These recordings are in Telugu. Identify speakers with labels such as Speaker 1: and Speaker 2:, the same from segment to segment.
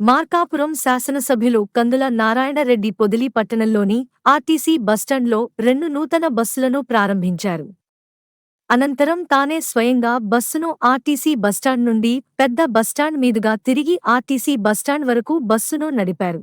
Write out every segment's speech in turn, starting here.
Speaker 1: మార్కాపురం శాసనసభ్యులు కందుల నారాయణరెడ్డి పొదిలి పట్టణంలోని ఆర్టీసీ బస్టాండ్లో రెండు నూతన బస్సులను ప్రారంభించారు. అనంతరం తానే స్వయంగా బస్సును ఆర్టీసీ బస్టాండ్ నుండి పెద్ద బస్టాండ్ మీదుగా తిరిగి ఆర్టీసీ బస్టాండ్ వరకు బస్సును నడిపారు.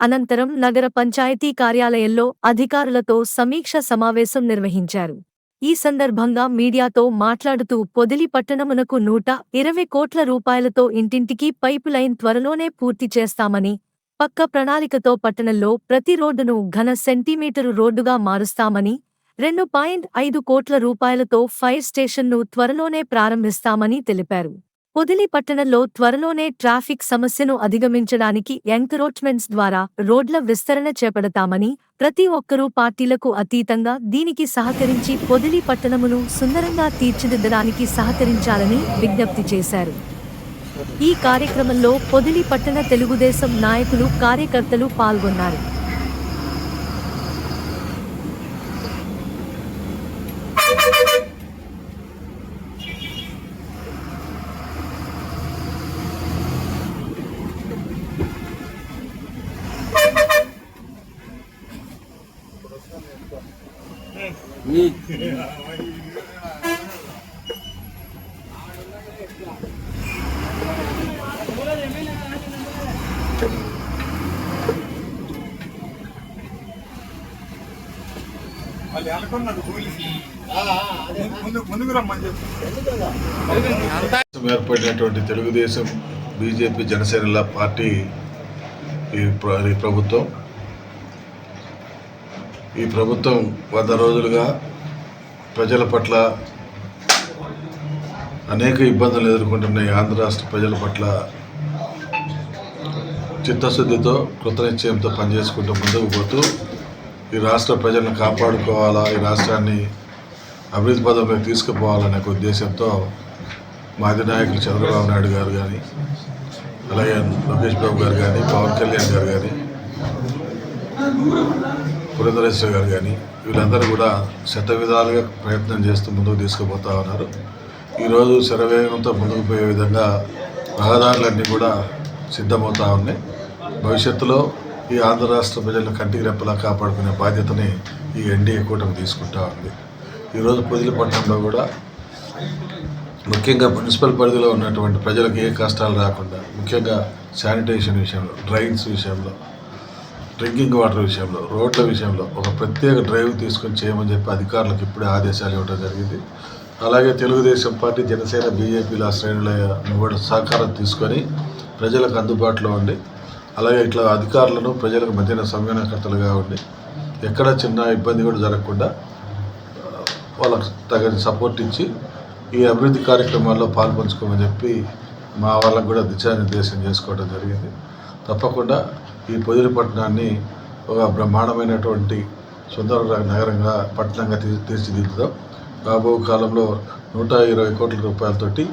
Speaker 1: అనంతరం నగర పంచాయతీ కార్యాలయంలో అధికారులతో సమీక్ష సమావేశం నిర్వహించారు. ఈ సందర్భంగా మీడియాతో మాట్లాడుతూ పొదిలి పట్టణమునకు నూట ఇరవై కోట్ల రూపాయలతో ఇంటింటికి పైపు లైన్ త్వరలోనే పూర్తి చేస్తామని పక్క ప్రణాళికతో పట్టణంలో ప్రతి రోడ్డును ఘన సెంటీమీటరు రోడ్డుగా మారుస్తామని రెండు పాయింట్ ఐదు కోట్ల రూపాయలతో ఫైర్ స్టేషన్ను త్వరలోనే ప్రారంభిస్తామని తెలిపారు. పొదిలి పట్టణంలో త్వరలోనే ట్రాఫిక్ సమస్యను అధిగమించడానికి ఎంకరోచ్మెంట్స్ ద్వారా రోడ్ల విస్తరణ చేపడతామని ప్రతి ఒక్కరూ పార్టీలకు అతీతంగా దీనికి సహకరించి పొదిలి పట్టణమును సుందరంగా తీర్చిదిద్దడానికి సహకరించాలని విజ్ఞప్తి చేశారు. ఈ కార్యక్రమంలో పొదిలి పట్టణ తెలుగుదేశం నాయకులు కార్యకర్తలు పాల్గొన్నారు
Speaker 2: వాళ్ళు అనుకున్నారు పోలీసు ముందు ముందుకు రమ్మని చెప్పి
Speaker 3: ఏర్పడినటువంటి తెలుగుదేశం బీజేపీ జనసేనల పార్టీ ఈ ఈ ప్రభుత్వం ఈ ప్రభుత్వం వంద రోజులుగా ప్రజల పట్ల అనేక ఇబ్బందులు ఎదుర్కొంటున్న ఈ ఆంధ్ర రాష్ట్ర ప్రజల పట్ల చిత్తశుద్ధితో కృతనిశ్చయంతో పనిచేసుకుంటూ ముందుకు పోతూ ఈ రాష్ట్ర ప్రజలను కాపాడుకోవాలా ఈ రాష్ట్రాన్ని అభివృద్ధి పదంలోకి తీసుకుపోవాలనే ఉద్దేశంతో మాజీ నాయకులు చంద్రబాబు నాయుడు గారు కానీ అలాగే లోకేష్ బాబు గారు కానీ పవన్ కళ్యాణ్ గారు కానీ పురంధరేశ్వర గారు కానీ వీళ్ళందరూ కూడా శత విధాలుగా ప్రయత్నం చేస్తూ ముందుకు తీసుకుపోతా ఉన్నారు. ఈరోజు శరవేగంతో ముందుకు పోయే విధంగా రహదారులన్నీ కూడా సిద్ధమవుతా ఉన్నాయి. భవిష్యత్తులో ఈ ఆంధ్ర రాష్ట్ర ప్రజలను కంటికి రెప్పలా కాపాడుకునే బాధ్యతని ఈ ఎన్డీఏ కూటమి తీసుకుంటా ఉంది. ఈరోజు పొదిలిపట్నంలో కూడా ముఖ్యంగా మున్సిపల్ పరిధిలో ఉన్నటువంటి ప్రజలకు ఏ కష్టాలు రాకుండా ముఖ్యంగా శానిటేషన్ విషయంలో డ్రైన్స్ విషయంలో డ్రింకింగ్ వాటర్ విషయంలో రోడ్ల విషయంలో ఒక ప్రత్యేక డ్రైవ్ తీసుకొని చేయమని చెప్పి అధికారులకు ఇప్పుడే ఆదేశాలు ఇవ్వడం జరిగింది. అలాగే తెలుగుదేశం పార్టీ జనసేన బీజేపీల శ్రేణుల కూడా సహకారం తీసుకొని ప్రజలకు అందుబాటులో ఉండి అలాగే ఇట్లా అధికారులను ప్రజలకు మధ్యన సంయోనకర్తలుగా ఉండి ఎక్కడ చిన్న ఇబ్బంది కూడా జరగకుండా వాళ్ళకు తగిన సపోర్ట్ ఇచ్చి ఈ అభివృద్ధి కార్యక్రమాల్లో పాల్పంచుకోమని చెప్పి మా వాళ్ళకు కూడా దిశానిర్దేశం చేసుకోవడం జరిగింది. తప్పకుండా ఈ పొదిలి పట్టణాన్ని ఒక బ్రహ్మాండమైనటువంటి సుందర నగరంగా పట్టణంగా తీర్చిదిద్దుదాం రాబో కాలంలో నూట ఇరవై కోట్ల రూపాయలతోటి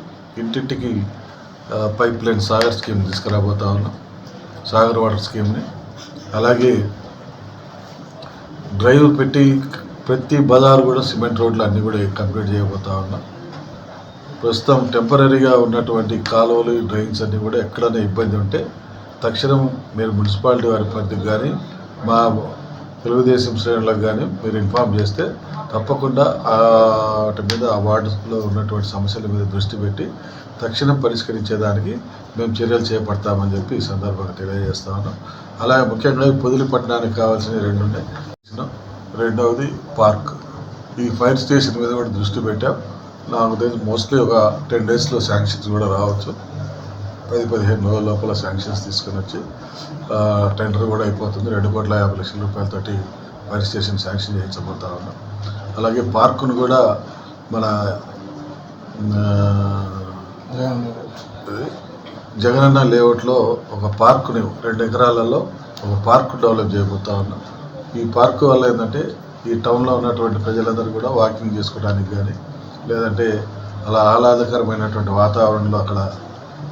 Speaker 3: ఇంటింటికి పైప్ లైన్ సాగర్ స్కీమ్ తీసుకురాబోతా ఉన్నాం. సాగర్ వాటర్ స్కీమ్ని. అలాగే డ్రైవ్ పెట్టి ప్రతి బజార్ కూడా సిమెంట్ రోడ్లు అన్నీ కూడా కంప్లీట్ చేయబోతా ఉన్నాం. ప్రస్తుతం టెంపరీగా ఉన్నటువంటి కాలువలు డ్రైన్స్ అన్నీ కూడా ఎక్కడైనా ఇబ్బంది ఉంటే తక్షణం మీరు మున్సిపాలిటీ వారి పరిధికి కానీ మా తెలుగుదేశం శ్రేణులకు కానీ మీరు ఇన్ఫామ్ చేస్తే తప్పకుండా ఆ వాటి మీద ఆ వార్డులో ఉన్నటువంటి సమస్యల మీద దృష్టి పెట్టి తక్షణం పరిష్కరించేదానికి మేము చర్యలు చేపడతామని చెప్పి ఈ సందర్భంగా తెలియజేస్తా ఉన్నాం. అలాగే ముఖ్యంగా ఈ కావాల్సిన పట్టణానికి రెండు ఉన్నాయి. రెండవది పార్క్. ఈ ఫైర్ స్టేషన్ మీద కూడా దృష్టి పెట్టాం. నాకు తెలిసి మోస్ట్లీ ఒక టెన్ డేస్లో శాంక్షన్స్ కూడా రావచ్చు. పది పదిహేను రోజుల లోపల శాంక్షన్స్ తీసుకుని వచ్చి టెండర్ కూడా అయిపోతుంది. రెండు కోట్ల యాభై లక్షల రూపాయలతోటి ఫైర్ స్టేషన్ శాంక్షన్ చేయించబోతా ఉన్నాం. అలాగే పార్కును కూడా మన జగనన్న లేఅవుట్లో ఒక పార్కుని రెండు ఎకరాలలో ఒక పార్కు డెవలప్ చేయబోతా ఉన్నాం. ఈ పార్కు వల్ల ఏంటంటే ఈ టౌన్లో ఉన్నటువంటి ప్రజలందరూ కూడా వాకింగ్ చేసుకోవడానికి కానీ లేదంటే అలా ఆహ్లాదకరమైనటువంటి వాతావరణంలో అక్కడ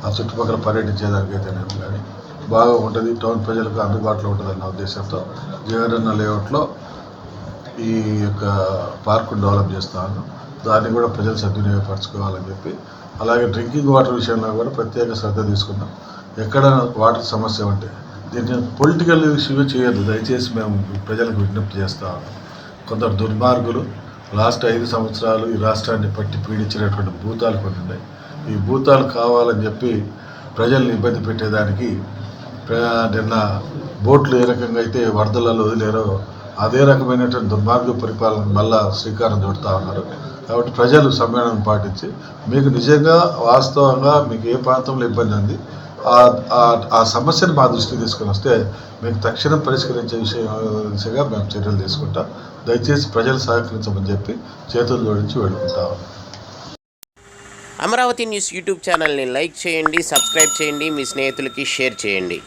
Speaker 3: ఆ చుట్టుపక్కల పర్యటించేదానికి అయితేనేమి కానీ బాగా ఉంటుంది టౌన్ ప్రజలకు అందుబాటులో ఉంటుందన్న ఉద్దేశంతో జగనన్న లేఅవుట్లో ఈ యొక్క పార్కు డెవలప్ చేస్తాను దాన్ని కూడా ప్రజలు సద్వినియోగపరచుకోవాలని చెప్పి అలాగే డ్రింకింగ్ వాటర్ విషయంలో కూడా ప్రత్యేక శ్రద్ధ తీసుకున్నాం. ఎక్కడ వాటర్ సమస్య ఉంటే దీన్ని పొలిటికల్ ఇష్యూగా చేయొద్దు దయచేసి మేము ప్రజలకు విజ్ఞప్తి చేస్తాము కొందరు దుర్మార్గులు లాస్ట్ ఐదు సంవత్సరాలు ఈ రాష్ట్రాన్ని పట్టి పీడించినటువంటి భూతాలు కొన్ని ఉన్నాయి. ఈ భూతాలు కావాలని చెప్పి ప్రజల్ని ఇబ్బంది పెట్టేదానికి నిన్న బోట్లు ఏ రకంగా అయితే వరదలలో వదిలేరో అదే రకమైనటువంటి దుర్మార్గ పరిపాలన మళ్ళా శ్రీకారం చుడతా ఉన్నారు. కాబట్టి ప్రజలు సమ్మేళనం పాటించి మీకు నిజంగా వాస్తవంగా మీకు ఏ ప్రాంతంలో ఇబ్బంది ఉంది ఆ- ఆ- సమస్యను మా దృష్టికి తీసుకొని వస్తే మీకు తక్షణం పరిష్కరించే విషయం దిశగా మేము చర్యలు తీసుకుంటాం. దయచేసి ప్రజలు సహకరించమని చెప్పి చేతులు జోడించి వేడుకుంటాం
Speaker 4: అమరావతి న్యూస్ యూట్యూబ్ ఛానల్ని లైక్ చేయండి సబ్స్క్రైబ్ చేయండి మీ స్నేహితులకి షేర్ చేయండి.